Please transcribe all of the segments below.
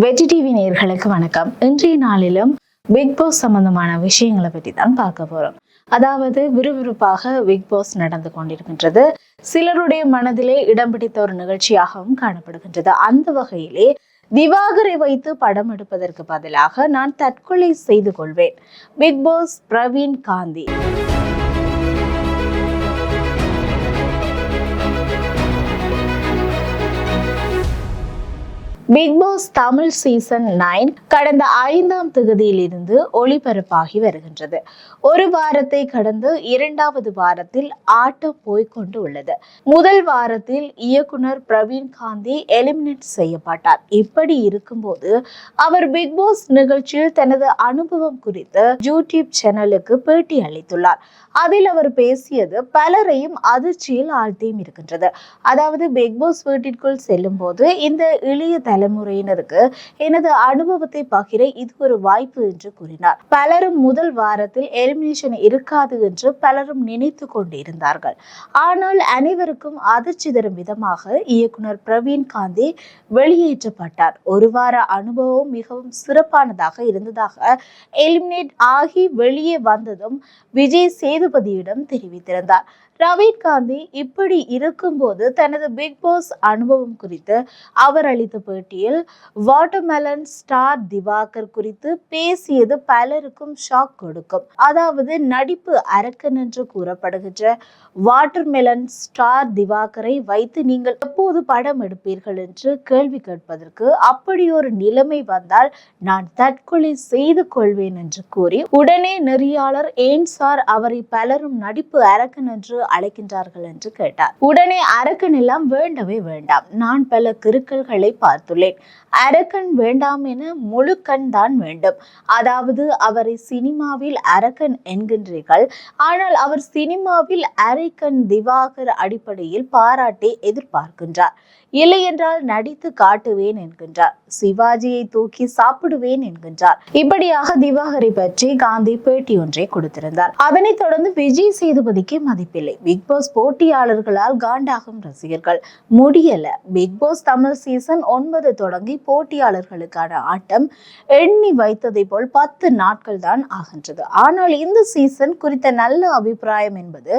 Veggie TV நேர்களுக்கு வணக்கம். இன்றைய நாளிலும் பிக் பாஸ் சம்பந்தமான விஷயங்களை பற்றி தான் பார்க்க போகிறோம் அதாவது விறுவிறுப்பாக பிக் பாஸ் நடந்து கொண்டிருக்கின்றது. சிலருடைய மனதிலே இடம் பிடித்த ஒரு நிகழ்ச்சியாகவும் காணப்படுகின்றது. அந்த வகையிலே திவாகரை வைத்து படம் எடுப்பதற்கு பதிலாக நான் தற்கொலை செய்து கொள்வேன். Bigg Boss Praveen Gandhi. Bigg Boss Tamil season nine கடந்த ஐந்தாம் தேதியிலிருந்து ஒளிபரப்பாகி வருகின்றது. ஒரு வாரத்தை கடந்து இரண்டாவது வாரத்தில் ஆட்டம் போய்கொண்டு உள்ளது. முதல் வாரத்தில் இயக்குனர் பிரவீன் காந்தி எலிமினேட் செய்யப்பட்டார். இப்படி இருக்கும்போது அவர் பிக் பாஸ் நிகழ்ச்சியில் தனது அனுபவம் குறித்து யூடியூப் சேனலுக்கு பேட்டி அளித்துள்ளார். அதில் அவர் பேசியது பலரையும் அதிர்ச்சியில் ஆழ்த்தியும் இருக்கின்றது. அதாவது பிக் பாஸ் வீட்டிற்குள் செல்லும் போது இந்த இளைய தலைமுறையினருக்கு எனது அனுபவத்தை பகிர இது ஒரு வாய்ப்பு என்று கூறினார். பலரும் முதல் வாரத்தில் எலிமினேஷன் இருக்காது என்று பலரும் நினைத்து கொண்டிருந்தார்கள். ஆனால் அனைவருக்கும் அதிர்ச்சி தரும் விதமாக இயக்குனர் பிரவீன் காந்தி வெளியேற்றப்பட்டார். ஒரு வார அனுபவம் மிகவும் சிறப்பானதாக இருந்ததாக எலிமினேட் ஆகி வெளியே வந்ததும் விஜய் சேதுபதியிடம் தெரிவித்திருந்தார். ரவீன் காந்தி இப்படி இருக்கும்போது தனது பிக் பாஸ் அனுபவம் குறித்து அவர் அளித்த பேட்டியில் வாட்டர்மெலன் ஸ்டார் திவாகர் குறித்து பேசியது பலருக்கும் ஷாக் கொடுக்கும். அதாவது நடிப்பு அரக்கன் என்று கூறப்படுகின்ற வாட்டர்மெலன் ஸ்டார் திவாகரை வைத்து நீங்கள் எப்போது படம் எடுப்பீர்கள் என்று கேள்வி கேட்பதற்கு அப்படி ஒரு நிலைமை வந்தால் நான் தற்கொலை செய்து கொள்வேன் என்று கூறி உடனே நெறியாளர் ஏன் சார் அவரை பலரும் நடிப்பு அரக்கன் என்று அழைக்கின்றார்கள் என்று கேட்டார். உடனே அரக்கன் எல்லாம் வேண்டவே வேண்டாம். நான் பல கிருக்கல்களை பார்த்துள்ளேன். அரக்கன் வேண்டாம் என முழுக்கண் தான் வேண்டும். அதாவது அவரை சினிமாவில் அரக்கன் என்கின்றீர்கள். ஆனால் அவர் சினிமாவில் அரைக்கண் திவாகர் அடிப்படையில் பாராட்டி எதிர்பார்க்கின்றார். இல்லை என்றால் நடித்து காட்டுவேன் என்கின்றார். சிவாஜியை தூக்கி சாப்பிடுவேன் என்கின்றார். இப்படியாக திவாகரை பற்றி காந்தி பேட்டி ஒன்றை கொடுத்திருந்தார். அதனைத் தொடர்ந்து விஜய் சேதுபதிக்கு மதிப்பில்லை. பிக் பாஸ் போட்டியாளர்களால் காண்டாகும் ரசிகர்கள். முடியல. பிக் பாஸ் தமிழ் சீசன் ஒன்பது தொடங்கி போட்டியாளர்களுக்கான ஆட்டம் எண்ணி வைத்ததை போல் பத்து நாட்கள் தான் ஆகின்றது. ஆனால் இந்த சீசன் குறித்த நல்ல அபிப்பிராயம் என்பது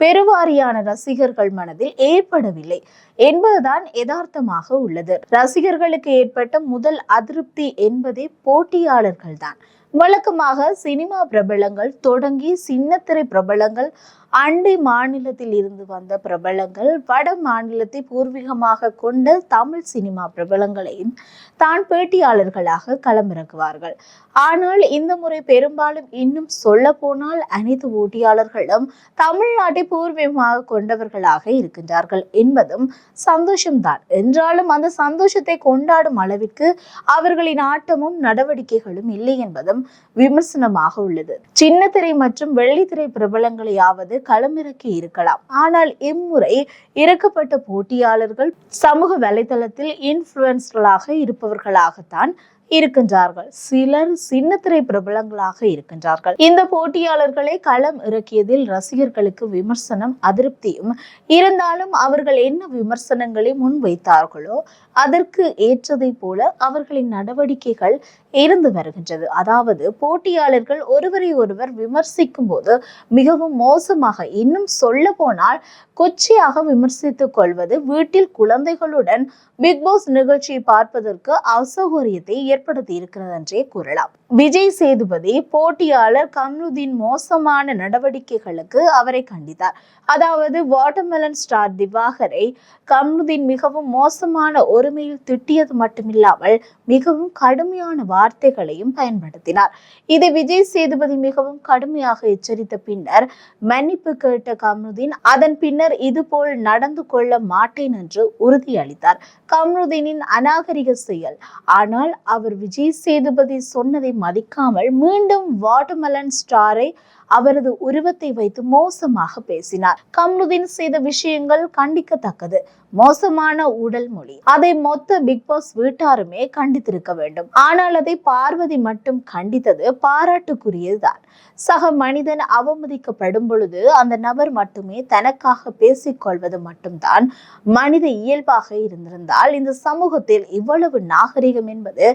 பெருவாரியான ரசிகர்கள் மனதில் ஏற்படவில்லை என்பதுதான் யதார்த்தமாக உள்ளது. ரசிகர்களுக்கு ஏற்பட்ட முதல் அதிருப்தி என்பதே போட்டியாளர்கள்தான் வழக்கமாக சினிமா பிரபலங்கள் தொடங்கி சின்னத்திரை பிரபலங்கள் அண்டை மாநிலத்தில் இருந்து வந்த பிரபலங்கள் வட மாநிலத்தை பூர்வீகமாக கொண்ட தமிழ் சினிமா பிரபலங்களையும் தான் பேட்டியாளர்களாக களமிறக்குவார்கள். ஆனால் இந்த முறை பெரும்பாலும் இன்னும் சொல்ல போனால் அனைத்து போட்டியாளர்களும் தமிழ்நாட்டை பூர்வீகமாக கொண்டவர்களாக இருக்கின்றார்கள் என்பதும் சந்தோஷம்தான். என்றாலும் அந்த சந்தோஷத்தை கொண்டாடும் அளவிற்கு அவர்களின் ஆட்டமும் நடவடிக்கைகளும் இல்லை என்பதும் விமர்சனமாக உள்ளது. சின்னத்திரை மற்றும் வெள்ளித்திரை பிரபலங்களையாவது களமிறக்கி இருக்கலாம். ஆனால் இம்முறை இறக்கப்பட்ட போட்டியாளர்கள் சமூக வலைதளத்தில் இன்ஃபுளுசர்களாக இருப்பவர்களாகத்தான் இருக்கின்றார்கள். சிலர் சின்னத்திரை பிரபலங்களாக இருக்கின்றார்கள். இந்த போட்டியாளர்களை களம் இறக்கியதில் ரசிகர்களுக்கு விமர்சனம் அதிருப்தியும் இருந்தாலும் அவர்கள் என்ன விமர்சனங்களை முன்வைத்தார்களோ அதற்கு ஏற்றதை போல அவர்களின் நடவடிக்கைகள் இருந்து வருகின்றது. அதாவது போட்டியாளர்கள் ஒருவரை ஒருவர் விமர்சிக்கும் போது மிகவும் மோசமாக இன்னும் சொல்ல போனால் கொச்சையாக விமர்சித்துக் கொள்வது வீட்டில் குழந்தைகளுடன் பிக் பாஸ் நிகழ்ச்சியை பார்ப்பதற்கு அசௌகரியத்தை ஏற்படுத்தி இருக்கிறது என்றே கூறலாம். விஜய் சேதுபதி போட்டியாளர் கம்ருதீன் மோசமான நடவடிக்கைகளுக்கு அவரை கண்டித்தார். அதாவது வாட்டர்மெலன் ஸ்டார் திவாகரை கம்ருதீன் மிகவும் மோசமான ஒருமையில் திட்டியது மட்டுமில்லாமல் மிகவும் கடுமையான வார்த்தைகளையும் பயன்படுத்தினார். இதை விஜய் சேதுபதி மிகவும் கடுமையாக எச்சரித்த பின்னர் மன்னிப்பு கேட்ட கமருதீன் அதன் பின்னர் இதுபோல் நடந்து கொள்ள மாட்டேன் என்று உறுதியளித்தார். கமருதீனின் அநாகரிக செயல். ஆனால் அவர் விஜய் சேதுபதி சொன்னதை மதிக்காமல் மீண்டும் வாட்டர்மெலன் ஸ்டாரை அவரது உருவத்தை வைத்து மோசமாக பேசினார். கம்ருதீன் செய்த விஷயங்கள் கண்டிக்கத்தக்கது. மோசமான உடல் மொழி. அதை மொத்த பிக் பாஸ் வீட்டாருமே கண்டித்திருக்க வேண்டும். ஆனால் அதை பார்வதி மட்டும் கண்டித்தது பாராட்டுக்குரியதுதான். சக மனிதன் அவமதிக்கப்படும் பொழுது அந்த நபர் மட்டுமே தனக்காக பேசிக்கொள்வது மட்டும்தான் மனித இயல்பாக இருந்திருந்தால் இந்த சமூகத்தில் இவ்வளவு நாகரிகம் என்பது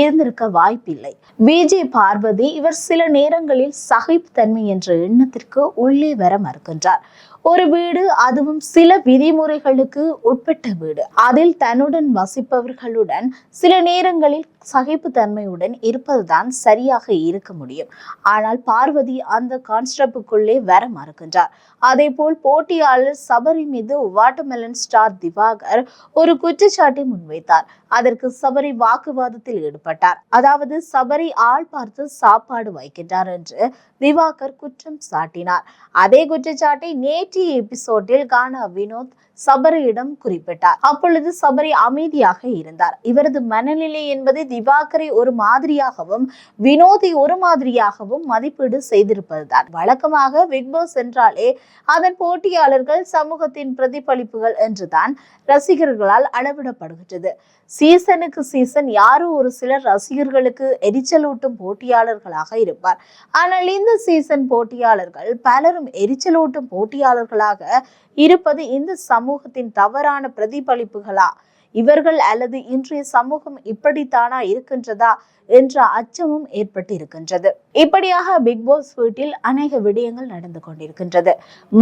இருந்திருக்க வாய்ப்பில்லை. விஜய் பார்வதி இவர் சில நேரங்களில் சகிப்புத்தன்மை என்ற எண்ணத்திற்கு உள்ளே வர மறுக்கின்றார். ஒரு வீடு அதுவும் சில விதிமுறைகளுக்கு உட்பட்ட வீடு. அதில் தன்னுடன் வசிப்பவர்களுடன் சில நேரங்களில் சகிப்புத்தன்மையுடன் இருப்பதுதான் சரியாக இருக்க முடியும். ஆனால் பார்வதி அந்த கான்ஸ்டபுக்குள்ளே வர மறுக்கின்றார். அதே போல் போட்டியாளர் சபரி மீது வாட்டர்மெலன் ஸ்டார் திவாகர் ஒரு குற்றச்சாட்டை முன்வைத்தார். அதற்கு சபரி வாக்குவாதத்தில் ஈடுபட்டார். அதாவது சபரி ஆள் பார்த்து சாப்பாடு வைக்கின்றார் என்று திவாகர் குற்றம் சாட்டினார். அதே குற்றச்சாட்டை நேற்றைய எபிசோடில் கானா வினோத் சபரியிடம் குறிப்பிட்டார். அப்பொழுது சபரி அமைதியாக இருந்தார். இவரது மனநிலை என்பது திவாகரை ஒரு மாதிரியாகவும் வினோதை ஒரு மாதிரியாகவும் மதிப்பீடு செய்திருப்பதுதான். வழக்கமாக பிக்பாஸ் என்றாலே அதன் போட்டியாளர்கள் சமூகத்தின் பிரதிபலிப்புகள் என்றுதான் ரசிகர்களால் அளவிடப்படுகின்றது. சீசனுக்கு சீசன் யாரோ ஒரு சிலர் ரசிகர்களுக்கு எரிச்சலூட்டும் போட்டியாளர்களாக இருப்பார். ஆனால் இந்த சீசன் போட்டியாளர்கள் பலரும் எரிச்சலூட்டும் போட்டியாளர் போட்டியாளர்களாக இருப்பது இந்த சமூகத்தின் தவறான பிரதிபலிப்புகளா? இவர்கள் அல்லது இன்றைய சமூகம் இப்படித்தானா இருக்கின்றதா என்ற அச்சமும் ஏற்பட்டு இருக்கின்றது இப்படியாக பிக் பாஸ் வீட்டில் அநேக விடயங்கள் நடந்து கொண்டிருக்கின்றது.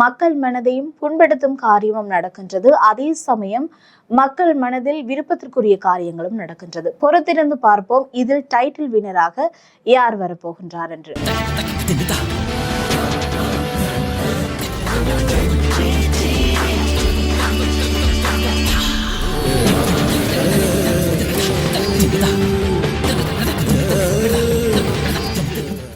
மக்கள் மனதையும் புண்படுத்தும் காரியமும் நடக்கின்றது. அதே சமயம் மக்கள் மனதில் விருப்பத்திற்குரிய காரியங்களும் நடக்கின்றது. பொறுத்திருந்து பார்ப்போம். இதில் டைட்டில் வினராக யார் வரப்போகின்றார் என்று.